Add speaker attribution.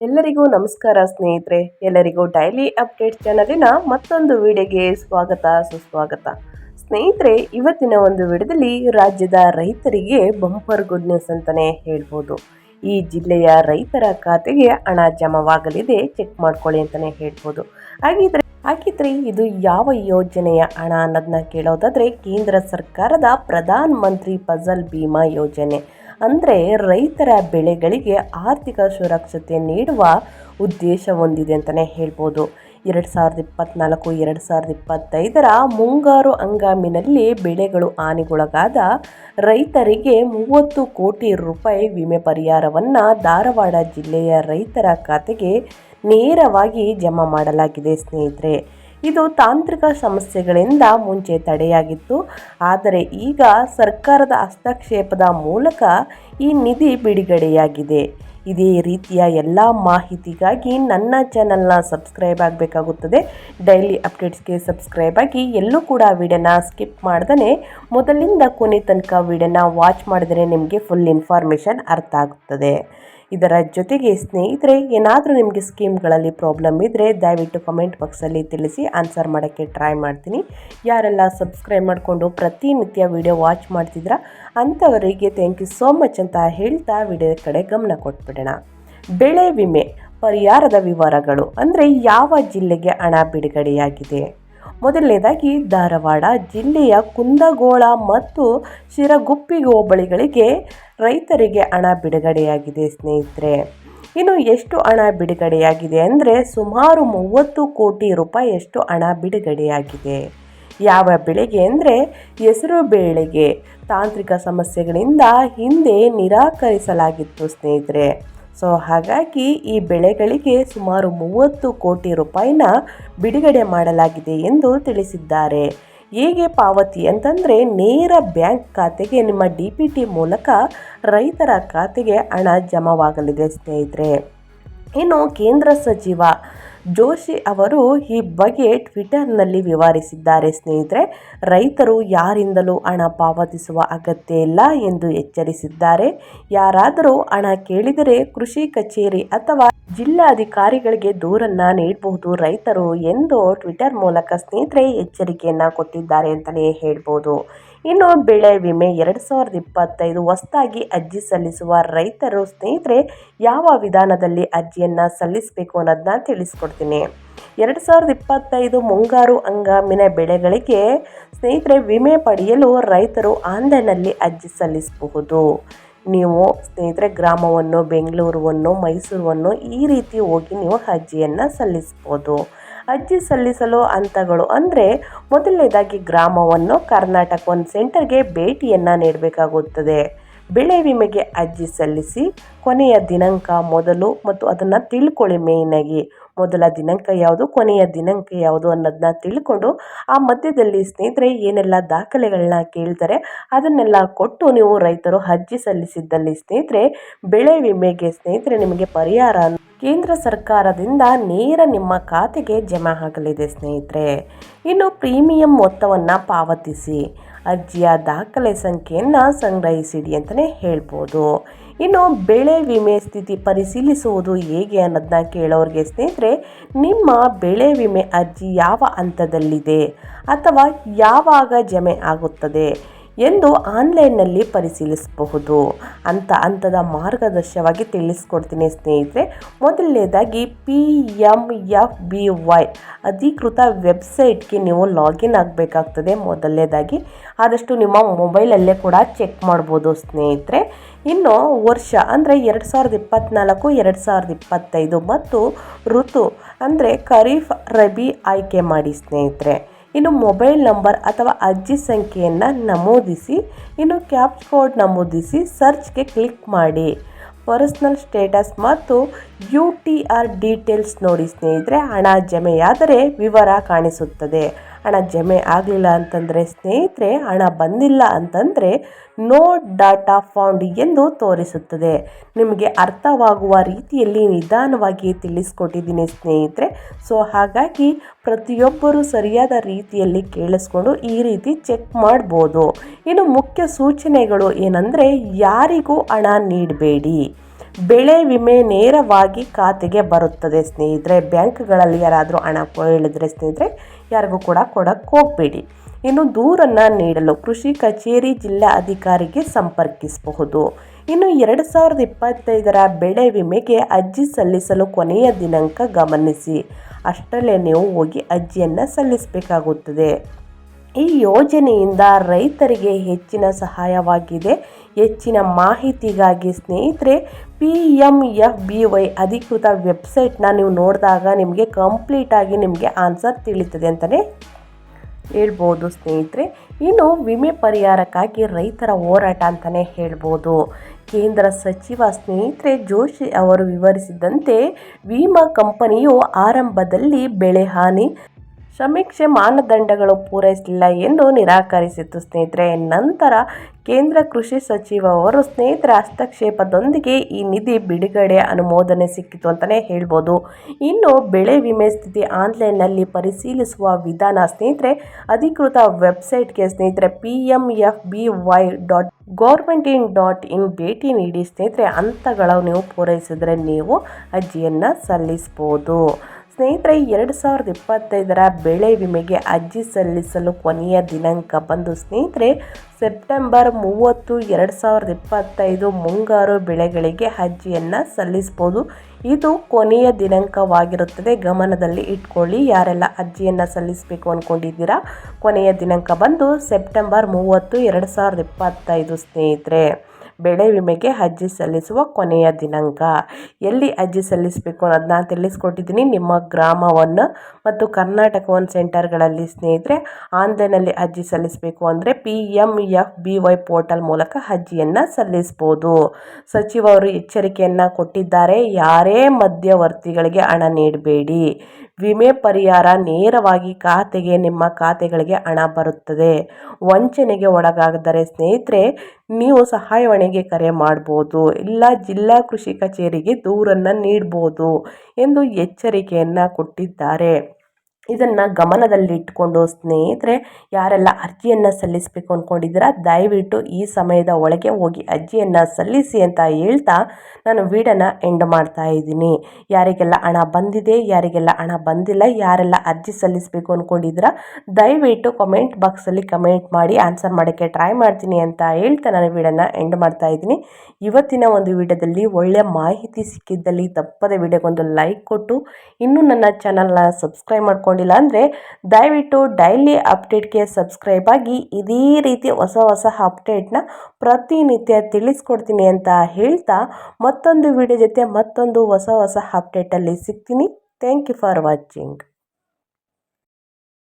Speaker 1: ಎಲ್ಲರಿಗೂ ನಮಸ್ಕಾರ ಸ್ನೇಹಿತರೆ. ಎಲ್ಲರಿಗೂ ಡೈಲಿ ಅಪ್ಡೇಟ್ ಚಾನಲಿನ ಮತ್ತೊಂದು ವಿಡಿಯೋಗೆ ಸ್ವಾಗತ, ಸುಸ್ವಾಗತ. ಸ್ನೇಹಿತರೆ, ಇವತ್ತಿನ ಒಂದು ವಿಡಿಯೋದಲ್ಲಿ ರಾಜ್ಯದ ರೈತರಿಗೆ ಬಂಪರ್ ಗುಡ್ ನ್ಯೂಸ್ ಅಂತಲೇ ಹೇಳ್ಬೋದು. ಈ ಜಿಲ್ಲೆಯ ರೈತರ ಖಾತೆಗೆ ಹಣ ಜಮವಾಗಲಿದೆ ಚೆಕ್ ಮಾಡ್ಕೊಳ್ಳಿ ಅಂತಲೇ ಹೇಳ್ಬೋದು. ಹಾಗಿದ್ರೆ ಹಾಗಿದ್ರೆ ಇದು ಯಾವ ಯೋಜನೆಯ ಹಣ ಅನ್ನೋದನ್ನ ಕೇಳೋದಾದರೆ ಕೇಂದ್ರ ಸರ್ಕಾರದ ಪ್ರಧಾನ ಮಂತ್ರಿ ಫಸಲ್ ಭೀಮಾ ಯೋಜನೆ. ಅಂದರೆ ರೈತರ ಬೆಳೆಗಳಿಗೆ ಆರ್ಥಿಕ ಸುರಕ್ಷತೆ ನೀಡುವ ಉದ್ದೇಶ ಹೊಂದಿದೆ ಅಂತಲೇ ಹೇಳ್ಬೋದು. ಎರಡು ಸಾವಿರದ ಇಪ್ಪತ್ತ್ನಾಲ್ಕು ಎರಡು ಸಾವಿರದ ಇಪ್ಪತ್ತೈದರ ಮುಂಗಾರು ಹಂಗಾಮಿನಲ್ಲಿ ಬೆಳೆಗಳು ಹಾನಿಗೊಳಗಾದ ರೈತರಿಗೆ ಮೂವತ್ತು ಕೋಟಿ ರೂಪಾಯಿ ವಿಮೆ ಪರಿಹಾರವನ್ನು ಧಾರವಾಡ ಜಿಲ್ಲೆಯ ರೈತರ ಖಾತೆಗೆ ನೇರವಾಗಿ ಜಮಾ ಮಾಡಲಾಗಿದೆ ಸ್ನೇಹಿತರೆ. ಇದು ತಾಂತ್ರಿಕ ಸಮಸ್ಯೆಗಳಿಂದ ಮುಂಚೆ ತಡೆಯಾಗಿತ್ತು. ಆದರೆ ಈಗ ಸರ್ಕಾರದ ಹಸ್ತಕ್ಷೇಪದ ಮೂಲಕ ಈ ನಿಧಿ ಬಿಡುಗಡೆಯಾಗಿದೆ. ಇದೇ ರೀತಿಯ ಎಲ್ಲ ಮಾಹಿತಿಗಾಗಿ ನನ್ನ ಚಾನಲ್ನ ಸಬ್ಸ್ಕ್ರೈಬ್ ಆಗಬೇಕಾಗುತ್ತದೆ. ಡೈಲಿ ಅಪ್ಡೇಟ್ಸ್ಗೆ ಸಬ್ಸ್ಕ್ರೈಬ್ ಆಗಿ ಎಲ್ಲೂ ಕೂಡ ವಿಡಿಯೋನ ಸ್ಕಿಪ್ ಮಾಡ್ದೇ ಮೊದಲಿಂದ ಕೊನೆ ತನಕ ವಿಡಿಯೋನ ವಾಚ್ ಮಾಡಿದರೆ ನಿಮಗೆ ಫುಲ್ ಇನ್ಫಾರ್ಮೇಷನ್ ಅರ್ಥ ಆಗುತ್ತದೆ. ಇದರ ಜೊತೆಗೆ ಸ್ನೇಹಿತರೆ, ಏನಾದರೂ ನಿಮಗೆ ಸ್ಕೀಮ್ಗಳಲ್ಲಿ ಪ್ರಾಬ್ಲಮ್ ಇದ್ದರೆ ದಯವಿಟ್ಟು ಕಮೆಂಟ್ ಬಾಕ್ಸಲ್ಲಿ ತಿಳಿಸಿ ಆನ್ಸರ್ ಮಾಡೋಕ್ಕೆ ಟ್ರೈ ಮಾಡ್ತೀನಿ. ಯಾರೆಲ್ಲ ಸಬ್ಸ್ಕ್ರೈಬ್ ಮಾಡಿಕೊಂಡು ಪ್ರತಿನಿತ್ಯ ವಿಡಿಯೋ ವಾಚ್ ಮಾಡ್ತಿದ್ರ, ಅಂಥವರಿಗೆ ಥ್ಯಾಂಕ್ ಯು ಸೋ ಮಚ್ ಅಂತ ಹೇಳ್ತಾ ವಿಡಿಯೋ ಕಡೆ ಗಮನ ಕೊಟ್ಬಿಡೋಣ. ಬೆಳೆ ವಿಮೆ, ಪರಿಹಾರದ ವಿವರಗಳು, ಅಂದರೆ ಯಾವ ಜಿಲ್ಲೆಗೆ ಹಣ ಬಿಡುಗಡೆಯಾಗಿದೆ? ಮೊದಲನೇದಾಗಿ, ಧಾರವಾಡ ಜಿಲ್ಲೆಯ ಕುಂದಗೋಳ ಮತ್ತು ಶಿರಗುಪ್ಪಿ ಹೋಬಳಿಗಳಿಗೆ ರೈತರಿಗೆ ಹಣ ಬಿಡುಗಡೆಯಾಗಿದೆ, ಸ್ನೇಹಿತರೆ. ಇನ್ನು ಎಷ್ಟು ಹಣ ಬಿಡುಗಡೆಯಾಗಿದೆ ಅಂದರೆ ಸುಮಾರು ಮೂವತ್ತು ಕೋಟಿ ರೂಪಾಯಿಯಷ್ಟು ಹಣ ಬಿಡುಗಡೆಯಾಗಿದೆ. ಯಾವ ಬೆಳೆಗೆ ಅಂದರೆ ಹೆಸರು ಬೇಳೆಗೆ ತಾಂತ್ರಿಕ ಸಮಸ್ಯೆಗಳಿಂದ ಹಿಂದೆ ನಿರಾಕರಿಸಲಾಗಿತ್ತು, ಸ್ನೇಹಿತರೆ. ಸೊ ಹಾಗಾಗಿ ಈ ಬೆಳೆಗಳಿಗೆ ಸುಮಾರು ಮೂವತ್ತು ಕೋಟಿ ರೂಪಾಯಿನ ಬಿಡುಗಡೆ ಮಾಡಲಾಗಿದೆ ಎಂದು ತಿಳಿಸಿದ್ದಾರೆ. ಹೇಗೆ ಪಾವತಿ ಅಂತಂದರೆ ನೇರ ಬ್ಯಾಂಕ್ ಖಾತೆಗೆ ನಿಮ್ಮ ಡಿ ಪಿ ಟಿ ಮೂಲಕ ರೈತರ ಖಾತೆಗೆ ಹಣ ಜಮವಾಗಲಿದೆ ಸ್ನೇಹಿತರೆ. ಇನ್ನು ಕೇಂದ್ರ ಸಚಿವ ಜೋಶಿ ಅವರು ಈ ಬಗ್ಗೆ ಟ್ವಿಟರ್ನಲ್ಲಿ ವಿವರಿಸಿದ್ದಾರೆ, ಸ್ನೇಹಿತರೆ. ರೈತರು ಯಾರಿಂದಲೂ ಹಣ ಪಾವತಿಸುವ ಅಗತ್ಯ ಇಲ್ಲ ಎಂದು ಎಚ್ಚರಿಸಿದ್ದಾರೆ. ಯಾರಾದರೂ ಹಣ ಕೇಳಿದರೆ ಕೃಷಿ ಕಚೇರಿ ಅಥವಾ ಜಿಲ್ಲಾಧಿಕಾರಿಗಳಿಗೆ ದೂರನ್ನ ನೀಡಬಹುದು. ರೈತರು ಎಂದು ಟ್ವಿಟರ್ ಮೂಲಕ ಸ್ನೇಹಿತರೆ ಎಚ್ಚರಿಕೆಯನ್ನು ಕೊಟ್ಟಿದ್ದಾರೆ ಅಂತಲೇ ಹೇಳ್ಬೋದು. ಇನ್ನು ಬೆಳೆ ವಿಮೆ ಎರಡು ಸಾವಿರದ ಇಪ್ಪತ್ತೈದು ಹೊಸದಾಗಿ ಅರ್ಜಿ ಸಲ್ಲಿಸುವ ರೈತರು ಸ್ನೇಹಿತರೆ, ಯಾವ ವಿಧಾನದಲ್ಲಿ ಅರ್ಜಿಯನ್ನು ಸಲ್ಲಿಸಬೇಕು ಅನ್ನೋದನ್ನ ತಿಳಿಸ್ಕೊಡ್ತೀನಿ. ಎರಡು ಸಾವಿರದ ಇಪ್ಪತ್ತೈದು ಮುಂಗಾರು ಹಂಗಾಮಿನ ಬೆಳೆಗಳಿಗೆ ಸ್ನೇಹಿತರೆ, ವಿಮೆ ಪಡೆಯಲು ರೈತರು ಆನ್ಲೈನಲ್ಲಿ ಅರ್ಜಿ ಸಲ್ಲಿಸಬಹುದು. ನೀವು ಸ್ನೇಹಿತರೆ, ಗ್ರಾಮವನ್ನು ಬೆಂಗಳೂರನ್ನು ಮೈಸೂರನ್ನು ಈ ರೀತಿ ಹೋಗಿ ನೀವು ಅರ್ಜಿಯನ್ನು ಸಲ್ಲಿಸ್ಬೋದು. ಅರ್ಜಿ ಸಲ್ಲಿಸಲು ಹಂತಗಳು ಅಂದರೆ ಮೊದಲನೇದಾಗಿ ಗ್ರಾಮವನ್ನು ಕರ್ನಾಟಕ ಒಂದು ಸೆಂಟರ್ಗೆ ಭೇಟಿಯನ್ನು ನೀಡಬೇಕಾಗುತ್ತದೆ. ಬೆಳೆ ವಿಮೆಗೆ ಅರ್ಜಿ ಸಲ್ಲಿಸಿ ಕೊನೆಯ ದಿನಾಂಕ ಮೊದಲು ಮತ್ತು ಅದನ್ನು ತಿಳ್ಕೊಳ್ಳಿ ಮೇಯ್ನಾಗಿ ಮೊದಲ ದಿನಾಂಕ ಯಾವುದು, ಕೊನೆಯ ದಿನಾಂಕ ಯಾವುದು ಅನ್ನೋದನ್ನ ತಿಳ್ಕೊಂಡು ಆ ಮಧ್ಯದಲ್ಲಿ ಸ್ನೇಹಿತರೆ ಏನೆಲ್ಲ ದಾಖಲೆಗಳನ್ನ ಕೇಳ್ತಾರೆ ಅದನ್ನೆಲ್ಲ ಕೊಟ್ಟು ನೀವು ರೈತರು ಅರ್ಜಿ ಸಲ್ಲಿಸಿದ್ದಲ್ಲಿ ಸ್ನೇಹಿತರೆ ಬೆಳೆ ವಿಮೆಗೆ ಸ್ನೇಹಿತರೆ ನಿಮಗೆ ಪರಿಹಾರ ಕೇಂದ್ರ ಸರ್ಕಾರದಿಂದ ನೇರ ನಿಮ್ಮ ಖಾತೆಗೆ ಜಮಾ ಆಗಲಿದೆ ಸ್ನೇಹಿತರೆ. ಇನ್ನು ಪ್ರೀಮಿಯಂ ಮೊತ್ತವನ್ನು ಪಾವತಿಸಿ. ಅರ್ಜಿಯ ದಾಖಲೆ ಸಂಖ್ಯೆಯನ್ನು ಸಂಗ್ರಹಿಸಿಡಿ ಅಂತಲೇ ಹೇಳ್ಬೋದು. ಇನ್ನು ಬೆಳೆ ವಿಮೆ ಸ್ಥಿತಿ ಪರಿಶೀಲಿಸುವುದು ಹೇಗೆ ಅನ್ನೋದನ್ನ ಕೇಳೋರಿಗೆ ಸ್ನೇಹಿತರೆ, ನಿಮ್ಮ ಬೆಳೆ ವಿಮೆ ಅರ್ಜಿ ಯಾವ ಹಂತದಲ್ಲಿದೆ ಅಥವಾ ಯಾವಾಗ ಜಮೆ ಆಗುತ್ತದೆ? ಎಂದು ಆನ್ಲೈನ್ನಲ್ಲಿ ಪರಿಶೀಲಿಸಬಹುದು. ಅಂತ ಹಂತದ ಮಾರ್ಗದರ್ಶವಾಗಿ ತಿಳಿಸ್ಕೊಡ್ತೀನಿ ಸ್ನೇಹಿತರೆ. ಮೊದಲನೇದಾಗಿ P M F B Y ಅಧಿಕೃತ ವೆಬ್ಸೈಟ್ಗೆ ನೀವು ಲಾಗಿನ್ ಆಗಬೇಕಾಗ್ತದೆ ಮೊದಲನೇದಾಗಿ. ಆದಷ್ಟು ನಿಮ್ಮ ಮೊಬೈಲಲ್ಲೇ ಕೂಡ ಚೆಕ್ ಮಾಡ್ಬೋದು ಸ್ನೇಹಿತರೆ. ಇನ್ನು ವರ್ಷ ಅಂದರೆ ಎರಡು ಸಾವಿರದ ಇಪ್ಪತ್ತ್ನಾಲ್ಕು ಎರಡು ಸಾವಿರದ ಇಪ್ಪತ್ತೈದು ಮತ್ತು ಋತು ಅಂದರೆ ಖರೀಫ್ ರಬಿ ಆಯ್ಕೆ ಮಾಡಿ ಸ್ನೇಹಿತರೆ. ಇನ್ನು ಮೊಬೈಲ್ ನಂಬರ್ ಅಥವಾ ಅರ್ಜಿ ಸಂಖ್ಯೆಯನ್ನು ನಮೂದಿಸಿ, ಇನ್ನು ಕ್ಯಾಪ್ ಕೋಡ್ ನಮೂದಿಸಿ ಸರ್ಚ್ಗೆ ಕ್ಲಿಕ್ ಮಾಡಿ. ಪರ್ಸ್ನಲ್ ಸ್ಟೇಟಸ್ ಮತ್ತು ಯು ಟಿ ಆರ್ ಡೀಟೇಲ್ಸ್ ನೋಡಿ ಸ್ನೇಹಿತರೆ, ಹಣ ಜಮೆಯಾದರೆ ವಿವರ ಕಾಣಿಸುತ್ತದೆ. ಹಣ ಜಮೆ ಆಗಲಿಲ್ಲ ಅಂತಂದರೆ, ಸ್ನೇಹಿತರೆ, ಹಣ ಬಂದಿಲ್ಲ ಅಂತಂದರೆ ನೋ ಡಾಟಾ ಫೌಂಡ್ ಎಂದು ತೋರಿಸುತ್ತದೆ. ನಿಮಗೆ ಅರ್ಥವಾಗುವ ರೀತಿಯಲ್ಲಿ ನಿಧಾನವಾಗಿ ತಿಳಿಸ್ಕೊಟ್ಟಿದ್ದೀನಿ ಸ್ನೇಹಿತರೆ. ಸೊ, ಹಾಗಾಗಿ ಪ್ರತಿಯೊಬ್ಬರು ಸರಿಯಾದ ರೀತಿಯಲ್ಲಿ ಕೇಳಿಸ್ಕೊಂಡು ಈ ರೀತಿ ಚೆಕ್ ಮಾಡ್ಬೋದು. ಇನ್ನು ಮುಖ್ಯ ಸೂಚನೆಗಳು ಏನಂದರೆ, ಯಾರಿಗೂ ಹಣ ನೀಡಬೇಡಿ. ಬೆಳೆ ವಿಮೆ ನೇರವಾಗಿ ಖಾತೆಗೆ ಬರುತ್ತದೆ ಸ್ನೇಹಿತರೆ. ಬ್ಯಾಂಕ್ಗಳಲ್ಲಿ ಯಾರಾದರೂ ಹಣ ಹೇಳಿದರೆ ಸ್ನೇಹಿತರೆ, ಯಾರಿಗೂ ಕೂಡ ಕೊಡಕ್ಕೆ ಹೋಗಬೇಡಿ. ಇನ್ನು ದೂರನ್ನು ನೀಡಲು ಕೃಷಿ ಕಚೇರಿ ಜಿಲ್ಲಾ ಅಧಿಕಾರಿಗೆ ಸಂಪರ್ಕಿಸಬಹುದು. ಇನ್ನು ಎರಡು ಸಾವಿರದ ಇಪ್ಪತ್ತೈದರ ಬೆಳೆ ವಿಮೆಗೆ ಅರ್ಜಿ ಸಲ್ಲಿಸಲು ಕೊನೆಯ ದಿನಾಂಕ ಗಮನಿಸಿ. ಅಷ್ಟರಲ್ಲೇ ನೀವು ಹೋಗಿ ಅರ್ಜಿಯನ್ನು ಸಲ್ಲಿಸಬೇಕಾಗುತ್ತದೆ. ಈ ಯೋಜನೆಯಿಂದ ರೈತರಿಗೆ ಹೆಚ್ಚಿನ ಸಹಾಯವಾಗಿದೆ. ಹೆಚ್ಚಿನ ಮಾಹಿತಿಗಾಗಿ ಸ್ನೇಹಿತರೆ P M F B Y ಅಧಿಕೃತ ವೆಬ್ಸೈಟ್ನ ನೀವು ನೋಡಿದಾಗ ನಿಮಗೆ ಕಂಪ್ಲೀಟಾಗಿ ನಿಮಗೆ ಆನ್ಸರ್ ತಿಳಿತದೆ ಅಂತಲೇ ಹೇಳ್ಬೋದು ಸ್ನೇಹಿತರೆ. ಇನ್ನು ವಿಮೆ ಪರಿಹಾರಕ್ಕಾಗಿ ರೈತರ ಹೋರಾಟ ಅಂತಲೇ ಹೇಳ್ಬೋದು. ಕೇಂದ್ರ ಸಚಿವ ಸ್ನೇಹಿತರೆ ಜೋಶಿ ಅವರು ವಿವರಿಸಿದಂತೆ, ವಿಮಾ ಕಂಪನಿಯು ಆರಂಭದಲ್ಲಿ ಬೆಳೆ ಹಾನಿ ಸಮೀಕ್ಷೆ ಮಾನದಂಡಗಳು ಪೂರೈಸಲಿಲ್ಲ ಎಂದು ನಿರಾಕರಿಸಿತು ಸ್ನೇಹಿತರೆ. ನಂತರ ಕೇಂದ್ರ ಕೃಷಿ ಸಚಿವ ಅವರು ಸ್ನೇಹಿತರ ಹಸ್ತಕ್ಷೇಪದೊಂದಿಗೆ ಈ ನಿಧಿ ಬಿಡುಗಡೆ ಅನುಮೋದನೆ ಸಿಕ್ಕಿತು ಅಂತಲೇ ಹೇಳ್ಬೋದು. ಇನ್ನು ಬೆಳೆ ವಿಮೆ ಸ್ಥಿತಿ ಆನ್ಲೈನ್ನಲ್ಲಿ ಪರಿಶೀಲಿಸುವ ವಿಧಾನ ಸ್ನೇಹಿತರೆ, ಅಧಿಕೃತ ವೆಬ್ಸೈಟ್ಗೆ ಸ್ನೇಹಿತರೆ P M F B Y dot government in dot in ಭೇಟಿ ನೀಡಿ ಸ್ನೇಹಿತರೆ ಹಂತಗಳು ನೀವು ಪೂರೈಸಿದರೆ ನೀವು ಅರ್ಜಿಯನ್ನು ಸಲ್ಲಿಸ್ಬೋದು. ಸ್ನೇಹಿತರೆ, ಎರಡು ಸಾವಿರದ ಇಪ್ಪತ್ತೈದರ ಬೆಳೆ ವಿಮೆಗೆ ಅರ್ಜಿ ಸಲ್ಲಿಸಲು ಕೊನೆಯ ದಿನಾಂಕ ಬಂದು, ಸ್ನೇಹಿತರೆ, ಸೆಪ್ಟೆಂಬರ್ ಮೂವತ್ತು, ಎರಡು ಸಾವಿರದ ಇಪ್ಪತ್ತೈದು ಮುಂಗಾರು ಬೆಳೆಗಳಿಗೆ ಅರ್ಜಿಯನ್ನು ಸಲ್ಲಿಸ್ಬೋದು ಇದು ಕೊನೆಯ ದಿನಾಂಕವಾಗಿರುತ್ತದೆ. ಗಮನದಲ್ಲಿ ಇಟ್ಕೊಳ್ಳಿ. ಯಾರೆಲ್ಲ ಅರ್ಜಿಯನ್ನು ಸಲ್ಲಿಸಬೇಕು ಅಂದ್ಕೊಂಡಿದ್ದೀರಾ ಕೊನೆಯ ದಿನಾಂಕ ಬಂದು, ಸೆಪ್ಟೆಂಬರ್ ಮೂವತ್ತು, ಎರಡು ಸಾವಿರದ ಇಪ್ಪತ್ತೈದು, ಸ್ನೇಹಿತರೆ. ಬೆಳೆ ವಿಮೆಗೆ ಅರ್ಜಿ ಸಲ್ಲಿಸುವ ಕೊನೆಯ ದಿನಾಂಕ. ಎಲ್ಲಿ ಅರ್ಜಿ ಸಲ್ಲಿಸಬೇಕು ಅನ್ನೋದನ್ನ ತಿಳಿಸ್ಕೊಟ್ಟಿದ್ದೀನಿ. ನಿಮ್ಮ ಗ್ರಾಮವನ್ನು ಮತ್ತು ಕರ್ನಾಟಕ ಒನ್ ಸೆಂಟರ್ಗಳಲ್ಲಿ ಸ್ನೇಹಿತರೆ ಆನ್ಲೈನಲ್ಲಿ ಅರ್ಜಿ ಸಲ್ಲಿಸಬೇಕು ಅಂದರೆ P M F B Y portal ಮೂಲಕ ಅರ್ಜಿಯನ್ನು ಸಲ್ಲಿಸ್ಬೋದು. ಸಚಿವರು ಎಚ್ಚರಿಕೆಯನ್ನು ಕೊಟ್ಟಿದ್ದಾರೆ. ಯಾರೇ ಮಧ್ಯವರ್ತಿಗಳಿಗೆ ಹಣ ನೀಡಬೇಡಿ. ವಿಮೆ ಪರಿಹಾರ ನೇರವಾಗಿ ಖಾತೆಗೆ, ನಿಮ್ಮ ಖಾತೆಗಳಿಗೆ ಹಣ ಬರುತ್ತದೆ. ವಂಚನೆಗೆ ಒಳಗಾದರೆ ಸ್ನೇಹಿತರೆ, ನೀವು ಸಹಾಯವಾಣಿಗೆ ಕರೆ ಮಾಡ್ಬೋದು. ಇಲ್ಲ, ಜಿಲ್ಲಾ ಕೃಷಿ ಕಚೇರಿಗೆ ದೂರನ್ನು ನೀಡ್ಬೋದು ಎಂದು ಎಚ್ಚರಿಕೆಯನ್ನು ಕೊಟ್ಟಿದ್ದಾರೆ. ಇದನ್ನು ಗಮನದಲ್ಲಿಟ್ಕೊಂಡು ಸ್ನೇಹಿತರೆ, ಯಾರೆಲ್ಲ ಅರ್ಜಿಯನ್ನು ಸಲ್ಲಿಸಬೇಕು ಅಂದ್ಕೊಂಡಿದ್ದೀರಾ ದಯವಿಟ್ಟು ಈ ಸಮಯದ ಒಳಗೆ ಹೋಗಿ ಅರ್ಜಿಯನ್ನು ಸಲ್ಲಿಸಿ ಅಂತ ಹೇಳ್ತಾ ನಾನು ವೀಡಿಯೋನ ಎಂಡ್ ಮಾಡ್ತಾ ಇದ್ದೀನಿ. ಯಾರಿಗೆಲ್ಲ ಹಣ ಬಂದಿದೆ, ಯಾರಿಗೆಲ್ಲ ಹಣ ಬಂದಿಲ್ಲ, ಯಾರೆಲ್ಲ ಅರ್ಜಿ ಸಲ್ಲಿಸಬೇಕು ಅಂದ್ಕೊಂಡಿದ್ದೀರಾ ದಯವಿಟ್ಟು ಕಮೆಂಟ್ ಬಾಕ್ಸಲ್ಲಿ ಕಮೆಂಟ್ ಮಾಡಿ ಆನ್ಸರ್ ಮಾಡೋಕ್ಕೆ ಟ್ರೈ ಮಾಡ್ತೀನಿ ಅಂತ ಹೇಳ್ತಾ ನಾನು ವೀಡಿಯೋನ ಎಂಡ್ ಮಾಡ್ತಾ ಇದ್ದೀನಿ. ಇವತ್ತಿನ ಒಂದು ವಿಡಿಯೋದಲ್ಲಿ ಒಳ್ಳೆಯ ಮಾಹಿತಿ ಸಿಕ್ಕಿದ್ದಲ್ಲಿ ತಪ್ಪದ ವಿಡಿಯೋಗೊಂದು ಲೈಕ್ ಕೊಟ್ಟು, ಇನ್ನೂ ನನ್ನ ಚಾನಲ್ನ ಸಬ್ಸ್ಕ್ರೈಬ್ ಮಾಡ್ಕೊಂಡು ಮಾಡ್ಕೊಂಡಿಲ್ಲ ಅಂದರೆ ದಯವಿಟ್ಟು ಡೈಲಿ ಅಪ್ಡೇಟ್ಗೆ ಸಬ್ಸ್ಕ್ರೈಬ್ ಆಗಿ ಇದೇ ರೀತಿ ಹೊಸ ಹೊಸ ಅಪ್ಡೇಟ್ನ ಪ್ರತಿನಿತ್ಯ ತಿಳಿಸ್ಕೊಡ್ತೀನಿ ಅಂತ ಹೇಳ್ತಾ ಮತ್ತೊಂದು ವಿಡಿಯೋ ಜೊತೆ ಮತ್ತೊಂದು ಹೊಸ ಹೊಸ ಅಪ್ಡೇಟಲ್ಲಿ ಸಿಗ್ತೀನಿ. Thank you for watching